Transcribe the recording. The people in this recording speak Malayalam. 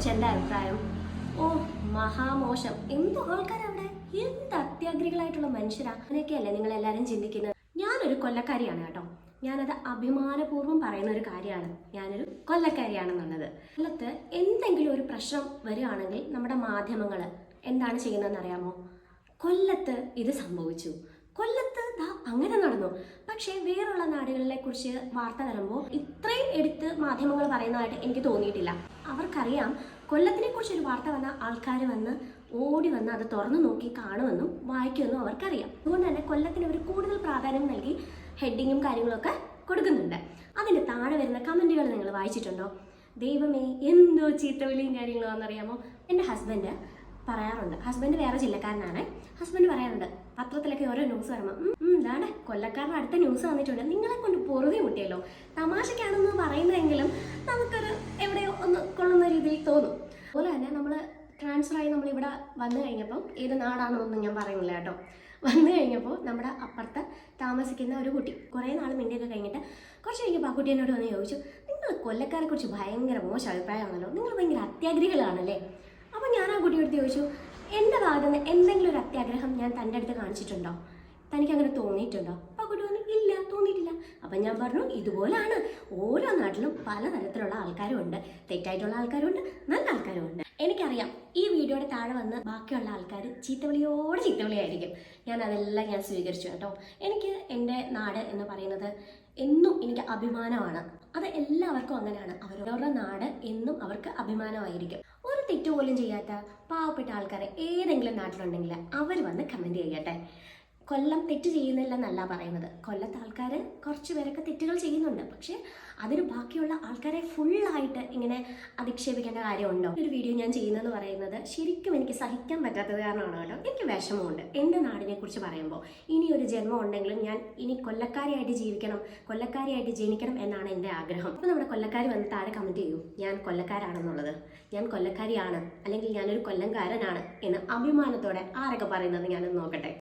കുറിച്ച് എന്റെ അഭിപ്രായം? ഓ മഹാമോശം. എന്തോ ആൾക്കാരവിടെ? എന്ത് അത്യാഗ്രഹികളായിട്ടുള്ള മനുഷ്യരാ? അങ്ങനെയൊക്കെയല്ലേ നിങ്ങൾ എല്ലാവരും ചിന്തിക്കുന്നത്? ഞാനൊരു കൊല്ലക്കാരിയാണ് കേട്ടോ. ഞാനത് അഭിമാനപൂർവം പറയുന്ന ഒരു കാര്യമാണ്. ഞാനൊരു കൊല്ലക്കാരിയാണെന്നുള്ളത്. കൊല്ലത്ത് എന്തെങ്കിലും ഒരു പ്രശ്നം വരികയാണെങ്കിൽ നമ്മുടെ മാധ്യമങ്ങൾ എന്താണ് ചെയ്യുന്നതെന്ന് അറിയാമോ കൊല്ലത്ത് ഇത് സംഭവിച്ചു. കൊല്ലത്ത് ദാ അങ്ങനെ നടന്നു. പക്ഷേ വേറുള്ള നാടുകളിലെ കുറിച്ച് വാർത്ത തരുമ്പോൾ ഇത്രയും എടുത്ത് മാധ്യമങ്ങൾ പറയുന്നതായിട്ട് എനിക്ക് തോന്നിയിട്ടില്ല. അവർക്കറിയാം കൊല്ലത്തിനെ കുറിച്ച് ഒരു വാർത്ത വന്ന ആൾക്കാർ വന്ന് ഓടി വന്ന് അത് തുറന്നു നോക്കി കാണുമെന്നും വായിക്കുമെന്നും അവർക്കറിയാം. അതുകൊണ്ട് തന്നെ കൊല്ലത്തിന് അവർ കൂടുതൽ പ്രാധാന്യം നൽകി ഹെഡിങ്ങും കാര്യങ്ങളൊക്കെ കൊടുക്കുന്നുണ്ട്. അതിന്റെ താഴെ വരുന്ന കമന്റുകൾ നിങ്ങൾ വായിച്ചിട്ടുണ്ടോ? ദൈവമേ എന്തോ ചീത്തവിളിയും കാര്യങ്ങളാണെന്നറിയാമോ? എന്റെ ഹസ്ബൻഡ് പറയാറുണ്ട്. ഹസ്ബൻഡ് വേറെ ജില്ലക്കാരനാണ്. ഹസ്ബൻഡ് പറയാറുണ്ട് പത്രത്തിലൊക്കെ ഓരോ ന്യൂസ് വരുമ്പോൾ ഇതാണ് കൊല്ലക്കാരുടെ അടുത്ത ന്യൂസ് വന്നിട്ടുണ്ട്. നിങ്ങളെ കൊണ്ട് പൊറുതി മുട്ടിയല്ലോ. തമാശക്കാണെന്ന് പറയുന്നതെങ്കിലും നമുക്കൊരു എവിടെയോ ഒന്ന് കൊള്ളുന്ന രീതിയിൽ തോന്നും. അതുപോലെ തന്നെ നമ്മൾ നമ്മൾ ഇവിടെ വന്നു കഴിഞ്ഞപ്പം ഏത് നാടാണെന്നൊന്നും ഞാൻ പറയുന്നില്ല കേട്ടോ. വന്നു കഴിഞ്ഞപ്പോൾ നമ്മുടെ അപ്പുറത്ത് താമസിക്കുന്ന ഒരു കുട്ടി കുറേ നാൾ മിണ്ടിയൊക്കെ കഴിഞ്ഞിട്ട് കുറച്ച് കഴിഞ്ഞപ്പോൾ ആ കുട്ടി എന്നോട് വന്ന് ചോദിച്ചു നിങ്ങൾ കൊല്ലക്കാരെ കുറിച്ച് ഭയങ്കര മോശം അഭിപ്രായമാണല്ലോ. നിങ്ങൾ ഭയങ്കര അത്യാഗ്രഹികളാണല്ലേ? അപ്പോൾ ഞാൻ ആ കുട്ടിയോട് ചോദിച്ചു എന്റെ ഭാഗത്ത് നിന്ന് എന്തെങ്കിലും ഒരു അത്യാഗ്രഹം ഞാൻ തന്റെ അടുത്ത് കാണിച്ചിട്ടുണ്ടോ? തനിക്ക് അങ്ങനെ തോന്നിയിട്ടുണ്ടോ? അപ്പോൾ കുട്ടി പറഞ്ഞു ഇല്ല തോന്നിയിട്ടില്ല. അപ്പം ഞാൻ പറഞ്ഞു ഇതുപോലാണ്. ഓരോ നാട്ടിലും പലതരത്തിലുള്ള ആൾക്കാരും ഉണ്ട് തെറ്റായിട്ടുള്ള ആൾക്കാരും ഉണ്ട് നല്ല ആൾക്കാരും ഉണ്ട് എനിക്കറിയാം ഈ വീഡിയോയുടെ താഴെ വന്ന് ബാക്കിയുള്ള ആൾക്കാർ ചീത്തവിളിയോട് ചീത്തവിളിയായിരിക്കും. ഞാൻ അതെല്ലാം ഞാൻ സ്വീകരിച്ചു കേട്ടോ. എനിക്ക് എന്റെ നാട് എന്ന് പറയുന്നത് എന്നും എനിക്ക് അഭിമാനമാണ്. അത് എല്ലാവർക്കും അങ്ങനെയാണ്. അവരവരുടെ നാട് എന്നും അവർക്ക് അഭിമാനമായിരിക്കും. ഒരു തെറ്റ് പോലും ചെയ്യാത്ത പാവപ്പെട്ട ആൾക്കാരെ ഏതെങ്കിലും നാട്ടിലുണ്ടെങ്കിൽ അവർ വന്ന് കമന്റ് ചെയ്യട്ടെ. കൊല്ലം തെറ്റ് ചെയ്യുന്നില്ല എന്നല്ല പറയുന്നത്. കൊല്ലത്തെ ആൾക്കാർ കുറച്ച് പേരൊക്കെ തെറ്റുകൾ ചെയ്യുന്നുണ്ട്. പക്ഷെ അതിന് ബാക്കിയുള്ള ആൾക്കാരെ ഫുള്ളായിട്ട് ഇങ്ങനെ അധിക്ഷേപിക്കേണ്ട കാര്യമുണ്ടോ? ഒരു വീഡിയോ ഞാൻ ചെയ്യുന്നതെന്ന് പറയുന്നത് ശരിക്കും എനിക്ക് സഹിക്കാൻ പറ്റാത്തത് കാരണമാണ് കേട്ടോ എനിക്ക് വിഷമമുണ്ട്. എന്റെ നാടിനെ കുറിച്ച് പറയുമ്പോൾ ഇനി ഒരു ജന്മം ഉണ്ടെങ്കിലും ഞാൻ ഇനി കൊല്ലക്കാരിയായിട്ട് ജീവിക്കണം കൊല്ലക്കാരിയായിട്ട് ജനിക്കണം എന്നാണ് എന്റെ ആഗ്രഹം. അപ്പോൾ നമ്മുടെ കൊല്ലക്കാരി വന്ന് താഴെ കമന്റ് ചെയ്യൂ. ഞാൻ കൊല്ലക്കാരാണെന്നുള്ളത്. ഞാൻ കൊല്ലക്കാരിയാണ്. അല്ലെങ്കിൽ ഞാനൊരു കൊല്ലംകാരനാണ് എന്ന് അഭിമാനത്തോടെ ആരൊക്കെ പറയുന്നത് ഞാനൊന്ന് നോക്കട്ടെ.